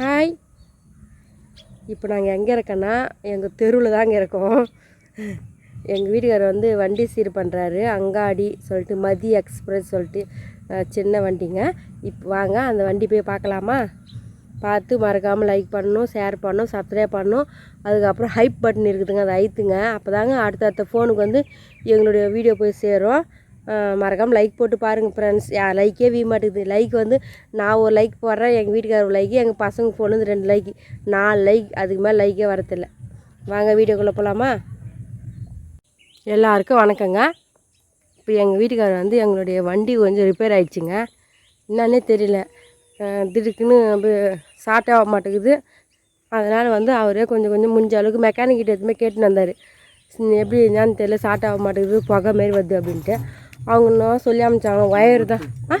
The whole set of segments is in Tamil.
ஹாய் இப்போ நாங்கள் எங்கே இருக்கோன்னா எங்கள் தெருவில் தாங்க இருக்கோம். எங்கள் வீட்டுக்காரர் வந்து வண்டி சீர் பண்ணுறாரு அங்காடி சொல்லிட்டு மதி எக்ஸ்பிரஸ் சொல்லிட்டு சின்ன வண்டிங்க. இப்போ வாங்க அந்த வண்டி போய் பார்க்கலாமா? பார்த்து மறக்காமல் லைக் பண்ணணும் ஷேர் பண்ணணும் சப்ஸ்கிரைப் பண்ணணும். அதுக்கப்புறம் ஹைப் பட்டன் இருக்குதுங்க அதை ஐத்துங்க. அப்போ தாங்க அடுத்தடுத்த ஃபோனுக்கு வந்து எங்களுடைய வீடியோ போய் சேரும். மறக்காமல் லைக் போட்டு பாருங்கள் ஃப்ரெண்ட்ஸ் லைக்கே வீ மாட்டேங்குது. லைக் வந்து நான் ஒரு லைக் போடுறேன் எங்கள் வீட்டுக்காரர் ஒரு லைக்கு எங்கள் பசங்க ஃபோன் ரெண்டு லைக் நாலு லைக் அதுக்கு மேலே லைக்கே வரதில்லை. வாங்க வீடியோக்குள்ளே போகலாமா எல்லாருக்கும் வணக்கங்க. இப்போ எங்கள் வீட்டுக்காரர் வந்து எங்களுடைய வண்டி கொஞ்சம் ரிப்பேர் ஆகிடுச்சிங்க என்னன்னே தெரியல. திடுக்குன்னு ஷார்ட் ஆக மாட்டேங்குது. அதனால் வந்து அவரே கொஞ்சம் கொஞ்சம் முடிஞ்ச அளவுக்கு மெக்கானிக்கிட்ட எதுவுமே கேட்டுன்னு வந்தார். எப்படி என்னன்னு தெரியல ஷார்ட் ஆக மாட்டேங்குது புகை மாரி வருது அப்படின்ட்டு. அவங்க இன்னும் சொல்லி அமைச்சாங்க. ஒயர் தான் ஆ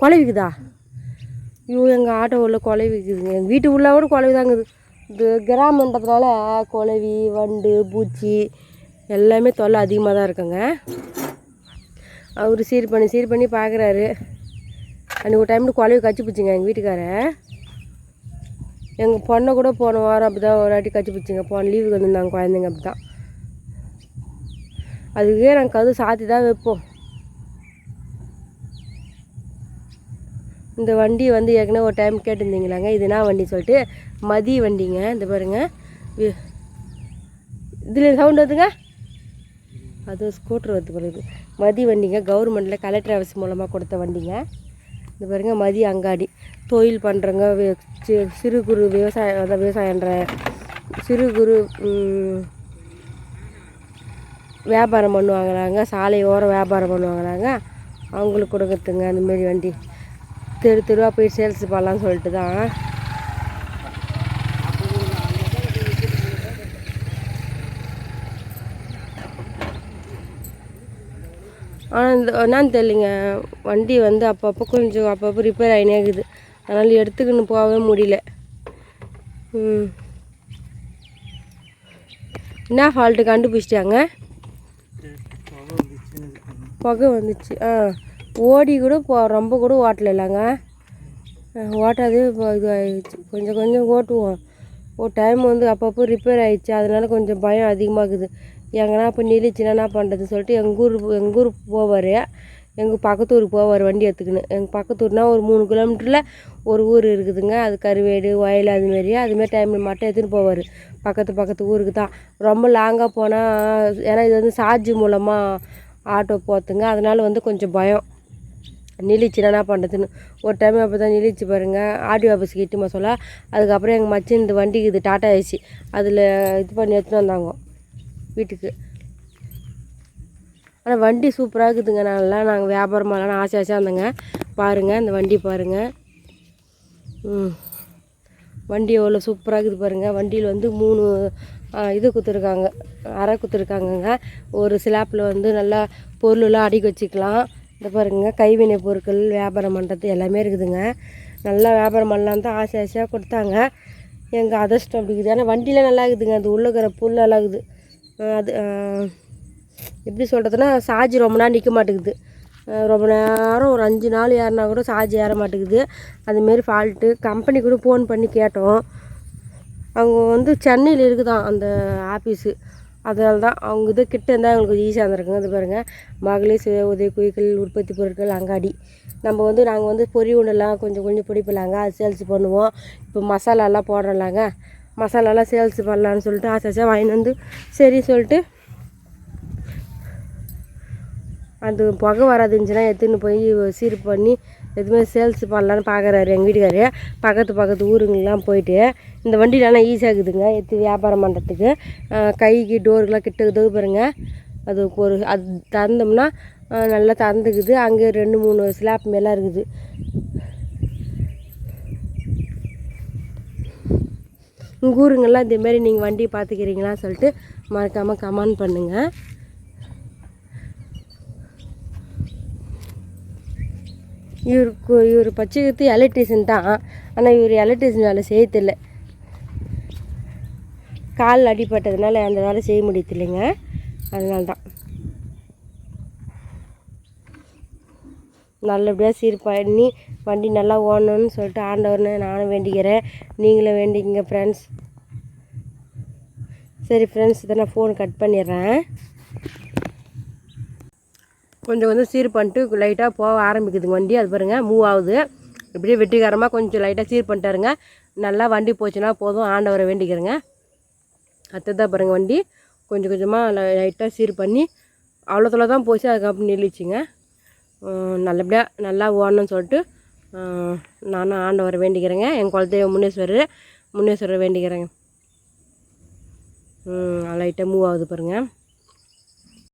குலைவிக்குதா ஐயோ எங்கள் ஆட்டோ உள்ள கொலை விற்குதுங்க எங்கள் வீட்டு உள்ளே கூட கொலை தாங்குது இது கிராமன்றதுனால குலவி வண்டு பூச்சி எல்லாமே தொல்லை அதிகமாக தான் இருக்குங்க. அவர் சீர் பண்ணி சீர் பண்ணி பார்க்குறாரு அன்றைக்கி ஒரு டைமில் குலவி கச்சி பிடிச்சிங்க எங்கள் வீட்டுக்காரன் எங்கள் பொண்ணை கூட போன வாரம் அப்படி தான் ஒரு வாட்டி கச்சி பிடிச்சிங்க போன லீவுக்கு வந்திருந்தாங்க குழந்தைங்க அப்படி தான் அதுக்கே நாங்கள் கது சாத்தி தான் வைப்போம். இந்த வண்டி வந்து ஏற்கனவே ஒரு டைம் கேட்டிருந்தீங்களாங்க. இது என்ன வண்டி சொல்லிட்டு? மதி வண்டிங்க. இந்த பாருங்க. இதில் சவுண்ட் வருதுங்க? அது ஸ்கூட்டர் வந்து போகுது மதி வண்டிங்க. கவர்மெண்ட்டில் கலெக்டர் ஆஃபீஸ் மூலமாக கொடுத்த வண்டிங்க. இந்த பாருங்கள் மதி அங்காடி. தொழில் பண்ணுறவங்க சிறு குறு விவசாயம் அதான் விவசாயன்ற சிறு குறு வியாபாரம் பண்ணுவாங்களாங்க. சாலை ஓரம் வியாபாரம் பண்ணுவாங்களாங்க. அவங்களுக்கு கொடுக்கறதுங்க அந்தமாரி வண்டி. தெரு தெருவாக போய் சேல்ஸ் பண்ணலாம்னு சொல்லிட்டு தான். ஆனால் இந்த என்னன்னு தெரியலிங்க. வண்டி வந்து அப்பப்போ கொஞ்சம் அப்பப்போ ரிப்பேர் ஆகினே இருக்குது. அதனால் எடுத்துக்கின்னு போகவே முடியல. ம். என்ன ஃபால்ட்டு கண்டுபிடிச்சிட்டாங்க? புகை வந்துச்சு. ஆ. ஓடி கூட போ ரொம்ப கூட ஓட்டல இல்லைங்க ஓட்டாதே இப்போ இது ஆகிடுச்சு கொஞ்சம் கொஞ்சம் ஓட்டுவோம். ஒரு டைம் வந்து அப்பப்போ ரிப்பேர் ஆகிடுச்சு அதனால கொஞ்சம் பயம் அதிகமாகுது. எங்கன்னா இப்போ நிலிச்சுன்னா என்ன பண்ணுறதுன்னு சொல்லிட்டு எங்கள் ஊர் எங்கள் ஊருக்கு போவார். எங்கள் பக்கத்து ஊருக்கு போவார் வண்டி எடுத்துக்கின்னு. எங்கள் பக்கத்து ஊர்னால் ஒரு மூணு கிலோமீட்டரில் ஒரு ஊர் இருக்குதுங்க. அது கருவேடு வயல் அதுமாரி அதுமாரி டைமில் மட்டும் எடுத்துகிட்டு போவார். பக்கத்து பக்கத்து ஊருக்கு தான். ரொம்ப லாங்காக போனால் ஏன்னா இது வந்து சார்ஜ் மூலமாக ஆட்டோ போத்துங்க. அதனால் வந்து கொஞ்சம் பயம். நிலிச்சுனா என்ன பண்ணுறதுன்னு ஒரு டைம் அப்போ தான் நிலிச்சு பாருங்க. ஆடி ஆஃபீஸ் இட்டுமா சொல்ல? அதுக்கப்புறம் எங்கள் மச்சி இந்த வண்டிக்கு இது டாட்டா ஏசி அதில் இது பண்ணி எடுத்துகிட்டு வந்தாங்க. வீட்டுக்கு. ஆனால் வண்டி சூப்பராக இருக்குதுங்க. நல்லா நாங்கள் வியாபாரம் ஆசை ஆசையாக இருந்தேங்க. பாருங்கள் இந்த வண்டி பாருங்கள் ம். வண்டி எவ்வளோ சூப்பராக இருக்குது பாருங்கள் வண்டியில் வந்து மூணு இது கொடுத்துருக்காங்க. அரை கொடுத்துருக்காங்கங்க. ஒரு ஸ்லாப்பில் வந்து நல்லா பொருளெல்லாம் அடுக்கி வச்சுக்கலாம். இந்த பாருங்க கைவினை பொருட்கள் வியாபாரம் பண்ணுறது எல்லாமே இருக்குதுங்க. நல்லா வியாபாரம் பண்ணலான்னு தான் ஆசை ஆசையாக கொடுத்தாங்க. எங்கள் அதிர்ஷ்டம் அப்படி இருக்குது. ஆனால் வண்டியில் நல்லா இருக்குதுங்க. அது உள்ளே இருக்கிற புல் நல்லா இருக்குது. அது எப்படி சொல்கிறதுனா சார்ஜ் ரொம்ப நேரம் நிற்க மாட்டேங்குது. ரொம்ப நேரம் ஒரு அஞ்சு நாள் ஏறினா கூட சார்ஜ் ஏற மாட்டேங்குது. அதுமாரி ஃபால்ட்டு கம்பெனி கூட ஃபோன் பண்ணி கேட்டோம். அவங்க வந்து சென்னையில் இருக்குதான் அந்த ஆஃபீஸு அதனால தான் அவங்க இது கிட்ட இருந்தால் அவங்களுக்கு ஈஸியாக இருந்திருக்குங்க. அது பாருங்கள் மகளிர் சுய உதவி குழுக்கள் உற்பத்தி பொருட்கள் அங்காடி. நம்ம வந்து நாங்கள் வந்து பொரி உண்டெல்லாம் கொஞ்சம் கொஞ்சம் பிடிப்பலாங்க. அது சேல்ஸ் பண்ணுவோம். இப்போ மசாலாலாம் போடுறலாங்க. மசாலாலாம் சேல்ஸ் பண்ணலான்னு சொல்லிட்டு ஆசை ஆசை வாங்கிட்டு வந்து சரி சொல்லிட்டு அது புகை வராதுச்சுன்னா எடுத்துன்னு போய் சீர் பண்ணி எதுவுமே சேல்ஸ் பண்ணலான்னு பார்க்குறாரு எங்கள் வீட்டுக்காரு. பக்கத்து பக்கத்து ஊருங்கெல்லாம் போயிட்டு இந்த வண்டியிலலாம் ஈஸியாக இருக்குதுங்க. எடுத்து வியாபாரம் பண்ணுறதுக்கு கைக்கு டோருக்கெலாம் கிட்ட இருக்குது பாருங்க. அது ஒரு அது திறந்தோம்னா நல்லா திறந்துக்குது அங்கே ரெண்டு மூணு ஸ்லாப் மேலாம் இருக்குது. உங்கள் ஊருங்கெல்லாம் இதேமாரி நீங்கள் வண்டி பார்த்துக்கிறீங்களா சொல்லிட்டு மறக்காமல் கமெண்ட் பண்ணுங்கள் இவருக்கு இவர் பச்சைக்கத்து எலக்ட்ரிஷியன் தான். ஆனால் இவர் எலக்ட்ரிஷியன் வேலை செய்ய கால் அடிபட்டதுனால அந்த வேலை செய்ய முடியதில்லைங்க அதனால தான் நல்லபடியாக சீர் பண்ணி வண்டி நல்லா ஓடணும்னு சொல்லிட்டு ஆண்டவர்னு நானும் வேண்டிக்கிறேன். நீங்களும் வேண்டிக்கிங்க ஃப்ரெண்ட்ஸ் சரி ஃப்ரெண்ட்ஸ் இதை நான் ஃபோன் கட் பண்ணிடுறேன். கொஞ்சம் கொஞ்சம் சீர் பண்ணிட்டு லைட்டாக போக ஆரம்பிக்குதுங்க வண்டி அது பாருங்கள் மூவ் ஆகுது. இப்படியே வெற்றிகரமாக கொஞ்சம் லைட்டாக சீர் பண்ணிட்டாருங்க. நல்லா வண்டி போச்சுன்னா போதும். ஆண்டவரை வேண்டிக்கிறேங்க. அடுத்ததான் பாருங்கள் வண்டி. கொஞ்சம் கொஞ்சமாக லைட்டாக சீர் பண்ணி அவ்வளோத்துல தான் போச்சு. அதுக்கப்புறம் நில்லிச்சுங்க. நல்லபடியாக நல்லா ஓடணும்னு சொல்லிட்டு நானும் நானும் ஆண்டவரை வேண்டிக்கிறேங்க. என் குலதெய்வம் முன்னேஸ்வரர் முன்னேஸ்வரர் வேண்டிக்கிறேங்க. லைட்டாக மூவ் ஆகுது பாருங்கள்